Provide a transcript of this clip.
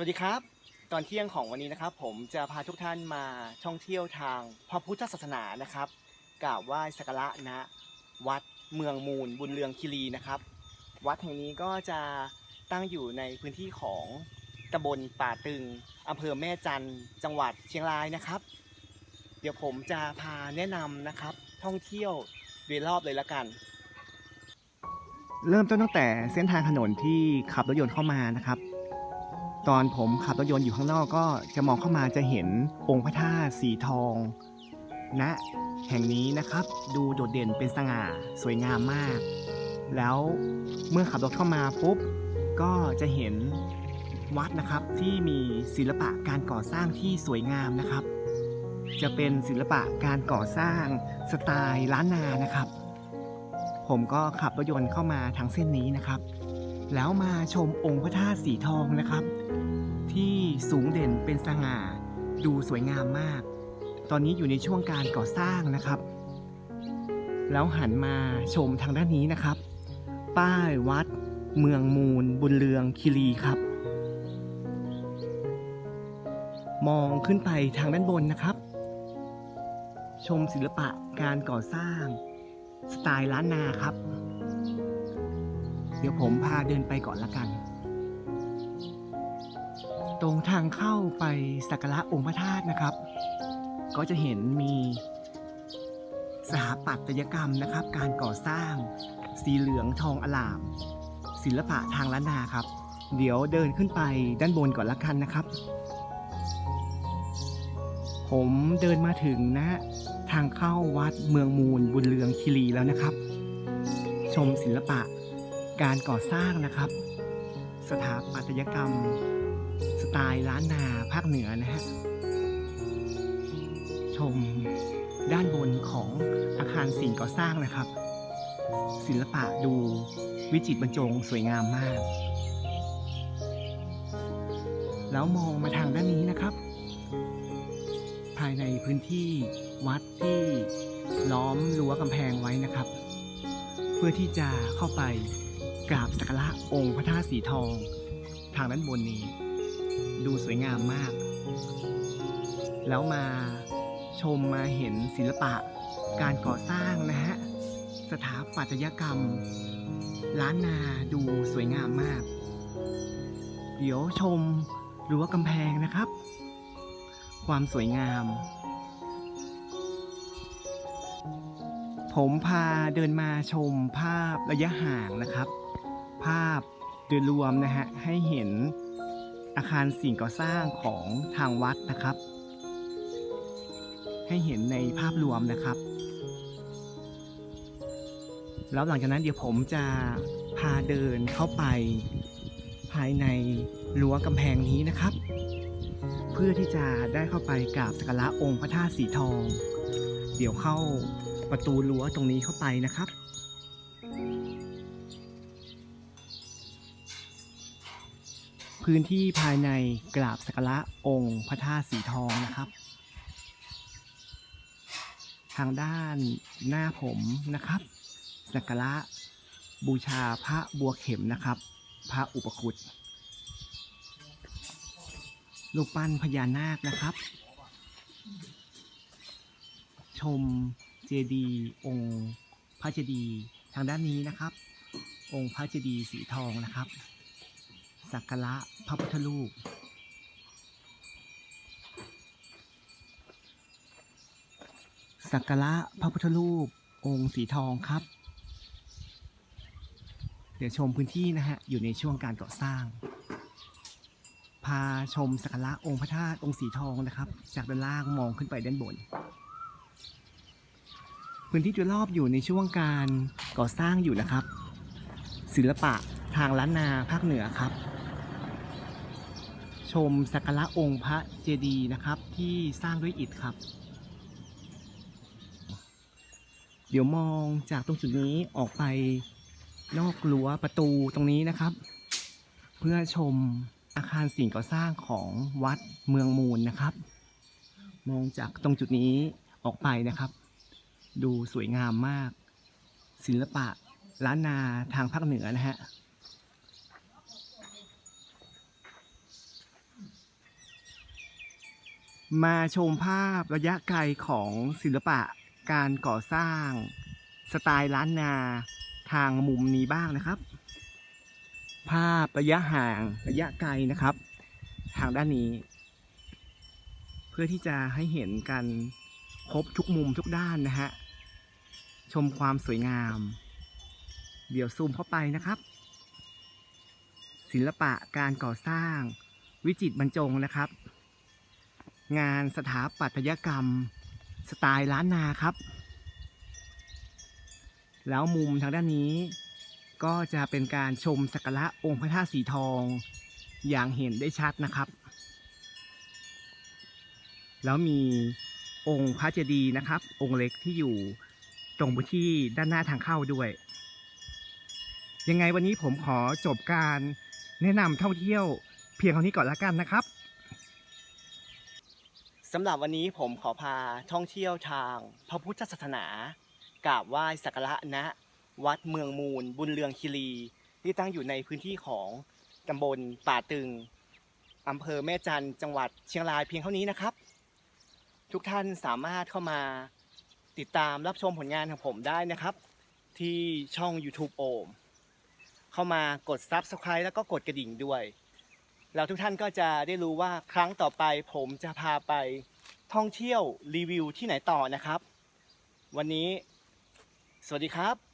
สวัสดีครับ ตอนเที่ยงของวันนี้นะครับ ผมจะพาทุกท่านมาท่องเที่ยวทางพระพุทธศาสนานะครับกราบไหว้สักการะณวัดเมืองมูลบุญเรืองคีรีนะครับ วัดแห่งนี้ก็จะตั้งอยู่ในพื้นที่ของตำบลป่าตึงอำเภอแม่จันจังหวัดเชียงรายนะครับ เดี๋ยวผมจะพาแนะนำนะครับ ท่องเที่ยวโดยรอบเลยละกัน เริ่มต้นตั้งแต่เส้นทางถนนที่ขับรถยนต์เข้ามานะครับ ตอนผมขับรถยนต์อยู่ข้างนอกก็จะมองเข้ามาจะเห็นองค์พระธาตุสีทองณแห่งนี้นะครับ ดูโดดเด่นเป็นสง่าสวยงามมาก แล้วเมื่อขับรถเข้ามาปุ๊บก็จะเห็นวัดนะครับที่มีศิลปะการก่อสร้างที่สวยงามนะครับ จะเป็นศิลปะการก่อสร้างสไตล์ล้านนานะครับ ผมก็ขับรถยนต์เข้ามาทางเส้นนี้นะครับ แล้วมาชมองค์พระธาตุสีทองนะครับ ที่สูงเด่นเป็นสง่า ดูสวยงามมาก ตอนนี้อยู่ในช่วงการก่อสร้างนะครับ แล้วหันมาชมทางด้านนี้นะครับ ป้ายวัด เมืองมูล บุญเรืองคีรีครับ มองขึ้นไปทางด้านบนนะครับ ชมศิลปะการก่อสร้าง สไตล์ล้านนาครับ เดี๋ยวผมพาเดินไปก่อนละกัน ตรงทางเข้าไปสักการะองค์พระธาตุนะครับ ก็จะเห็นมีสถาปัตยกรรมนะครับ การก่อสร้างสีเหลืองทองอลาม ศิลปะทางล้านนาครับ เดี๋ยวเดินขึ้นไปด้านบนก่อนละกันนะครับ ผมเดินมาถึงนะ ทางเข้าวัดเมืองมูลบุญเรืองคีรีแล้วนะครับ ชมศิลปะการก่อสร้างนะครับ สถาปัตยกรรม ไตล์ล้านนาภาคเหนือนะฮะ ชมด้านบนของอาคารสิ่งก่อสร้างนะครับ ศิลปะดูวิจิตรบรรจงสวยงามมาก แล้วมองมาทางด้านนี้นะครับ ภายในพื้นที่วัดที่ล้อมรั้วกำแพงไว้นะครับ เพื่อที่จะเข้าไปกราบสักการะองค์พระธาตุสีทอง ทางด้านบนนี้ ดูสวยงามมาก แล้วมาชมมาเห็นศิลปะการก่อสร้างนะฮะ สถาปัตยกรรม ล้านนาดูสวยงามมาก เดี๋ยวชมรั้วกำแพงนะครับ ความสวยงาม ผมพาเดินมาชมภาพระยะห่างนะครับ ภาพโดยรวมนะฮะให้เห็น อาคารสิ่งก่อสร้างของทางวัดนะครับ ให้เห็นในภาพรวมนะครับ แล้วหลังจากนั้นเดี๋ยวผมจะพาเดินเข้าไป ภายในรั้วกำแพงนี้นะครับ เพื่อที่จะได้เข้าไปกราบสักการะองค์พระธาตุสีทอง เดี๋ยวเข้าประตูรั้วตรงนี้เข้าไปนะครับ พื้นที่ภายในกราบสักการะองค์พระธาตุสีทองนะครับ ทางด้านหน้าผมนะครับสักการะบูชาพระบัวเข็มนะครับ พระอุปคุตรูปปั้นพญานาคนะครับ ชมเจดีย์องค์พระเจดีย์ทางด้านนี้นะครับ องค์พระเจดีย์สีทองนะครับ สักการะพระพุทธรูปสักการะพระพุทธรูปองค์สีทองครับ เดี๋ยวชมพื้นที่นะฮะ อยู่ในช่วงการก่อสร้าง พาชมสักการะองค์พระธาตุองค์สีทองนะครับ จากด้านล่างมองขึ้นไปด้านบน พื้นที่โดยรอบอยู่ในช่วงการก่อสร้างอยู่นะครับ ศิลปะทางล้านนาภาคเหนือครับ ชมสักการะองค์พระเจดีย์นะครับ ที่สร้างด้วยอิฐครับ เดี๋ยวมองจากตรงจุดนี้ออกไปนอกรั้วประตูตรงนี้นะครับ เพื่อชมอาคารสิ่งก่อสร้างของวัดเมืองมูลนะครับ มองจากตรงจุดนี้ออกไปนะครับ ดูสวยงามมาก ศิลปะล้านนาทางภาคเหนือนะฮะ มาชมภาพระยะไกลของศิลปะการก่อสร้าง สไตล์ล้านนาทางมุมนี้บ้างนะครับ ภาพระยะห่างระยะไกลนะครับ ทางด้านนี้ เพื่อที่จะให้เห็นกันครบทุกมุมทุกด้านนะฮะชมความสวยงาม เดี๋ยวซูมเข้าไปนะครับ ศิลปะการก่อสร้างวิจิตรบรรจงนะครับ งานสถาปัตยกรรม สไตล์ล้านนาครับ แล้วมุมทางด้านนี้ก็จะเป็นการชมสักการะองค์พระธาตุสีทองอย่างเห็นได้ชัดนะครับ แล้วมีองค์พระเจดีย์นะครับ องค์เล็กที่อยู่ตรงพื้นที่ด้านหน้าทางเข้าด้วย ยังไงวันนี้ผมขอจบการแนะนำท่องเที่ยวเพียงเท่านี้ก่อนละกันนะครับ สำหรับวันนี้ผมขอพาท่องเที่ยวทางพระพุทธศาสนากราบไหว้สักการะณวัดเมืองมูล บุญเรืองคีรี ที่ตั้งอยู่ในพื้นที่ของตำบลป่าตึงอำเภอแม่จันจังหวัดเชียงรายเพียงเท่านี้นะครับ ทุกท่านสามารถเข้ามาติดตามรับชมผลงานของผมได้นะครับ ที่ช่อง YouTube โอมเข้ามากด Subscribe แล้วก็กดกระดิ่งด้วย แล้วทุกท่านก็จะได้รู้ว่าครั้งต่อไปผมจะพาไปท่องเที่ยวรีวิวที่ไหนต่อนะครับ วันนี้ สวัสดีครับ